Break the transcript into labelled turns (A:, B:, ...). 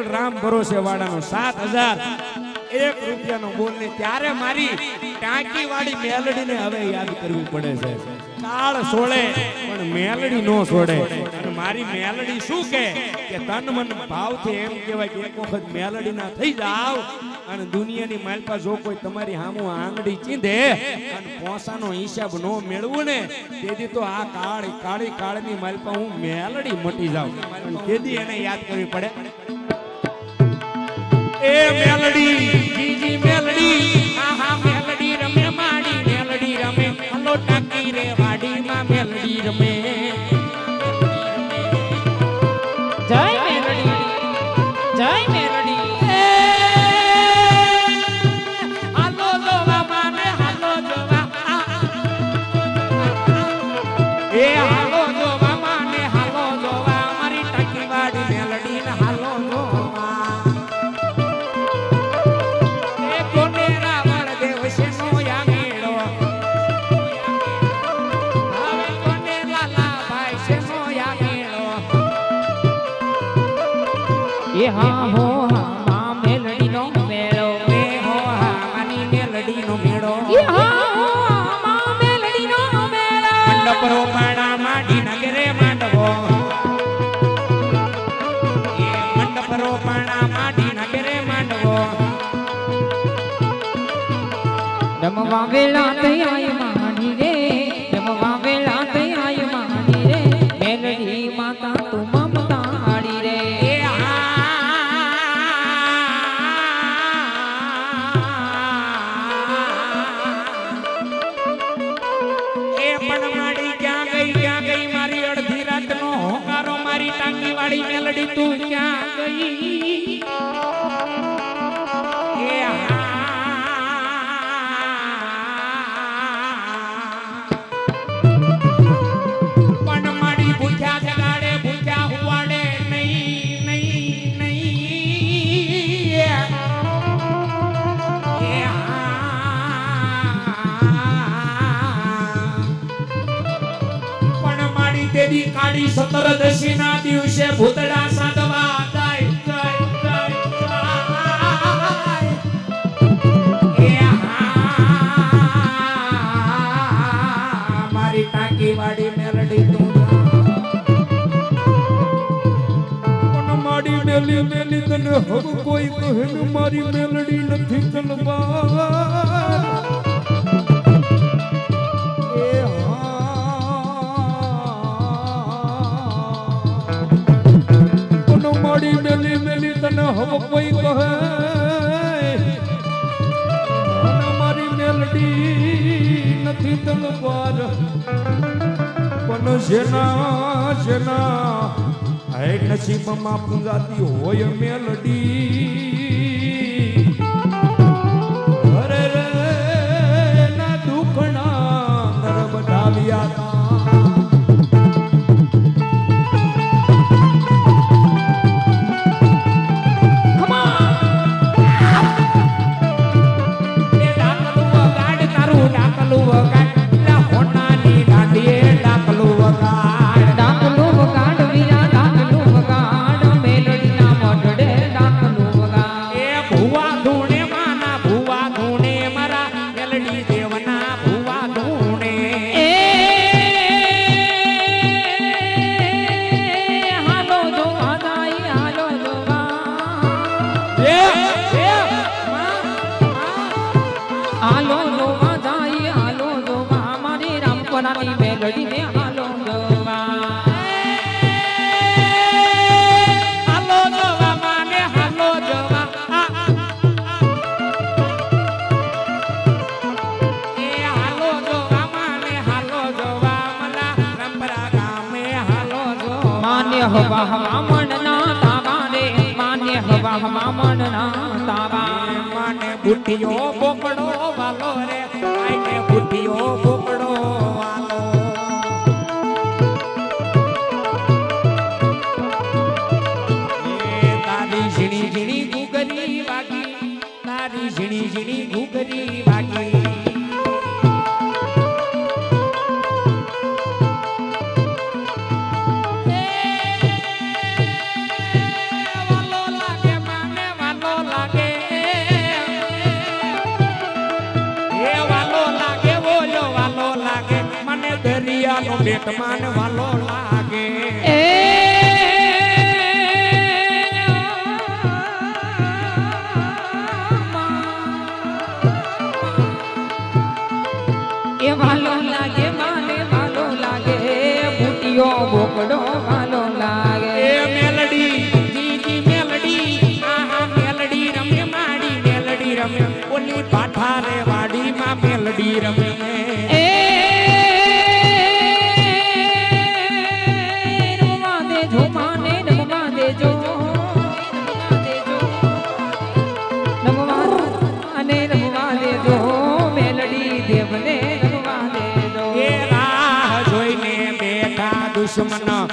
A: બોલ રામ ભરોસે વાળાનો સાત હજાર. એક રૂપિયાનો બોલ ને ત્યારે મારી ટાંકી વાળી મેલડીને હવે યાદ કરવી પડે છે. કાળ સોળે, પણ મેલડી નો છોડે અને મારી મેલડી શું કે કે તન મન ભાવથી એમ કહેવાય કે એક વખત મેલડી ના થઈ જાવ અને દુનિયાની માલપા જો કોઈ તમારી હામું આંગળી ચીંધે અને પોસાનો હિસાબ નો મેળવું ને, તેથી તો આ કાળી કાળી, કાળની માલપા હું મેલડી મટી જાઉં. તેથી એને યાદ કરવી પડે. એ મેલડી. જીજી મેલડી.
B: આહા મેલડી રમે માડી મેલડી રમે. હલો ટાકી રે વાડીમાં મેલડી રમે. જય મેલડી. જય મેલડી. હાલો જોવા હા હો હા મેલડી નો મેળો એ હો હા માની મેલડી નો મેળો. એ હા હો મા મેલડી નો મેળો. મંડપ રોપાણા માડી નગરે માંડવો. એ મંડપ રોપાણા માડી નગરે માંડવો.
C: રમવા વેળા તૈયાય માની રે રમવા વેળા તૈયાય માની રે. મેલડી માતા તું મમતા
B: વાળી મેલડી તું ક્યાં ગઈ? દેવી કાળી સતરદશી ના દિવસે ભૂતડા સાધવા જાય મારી ટાંકી વાળી મેલડી તું.
A: મારી મેલી મેલી તને હવે કોઈ કહે મારી મેલડી નથી તલવાર મારી મેલી મેલી તને હવે કોઈ કહે? મારી મેલડી નથી તલવાર. પણ જેના જેના હે નસીબમાં પૂંજાતી હોય મેલડી.
B: મલા રંભરા ગામે હાલો જોવા
C: માન્ય હવા હવામણ તાવા રે માન્ય હવા હવામણ ના
B: મને બુદ્ધિઓ બોકડો વાલો રે આઈને બુદ્ધિઓ બોકડો વીજળી ઘૂઘરી વાગી.
A: બેટમાન વાલો લા દુશ્મન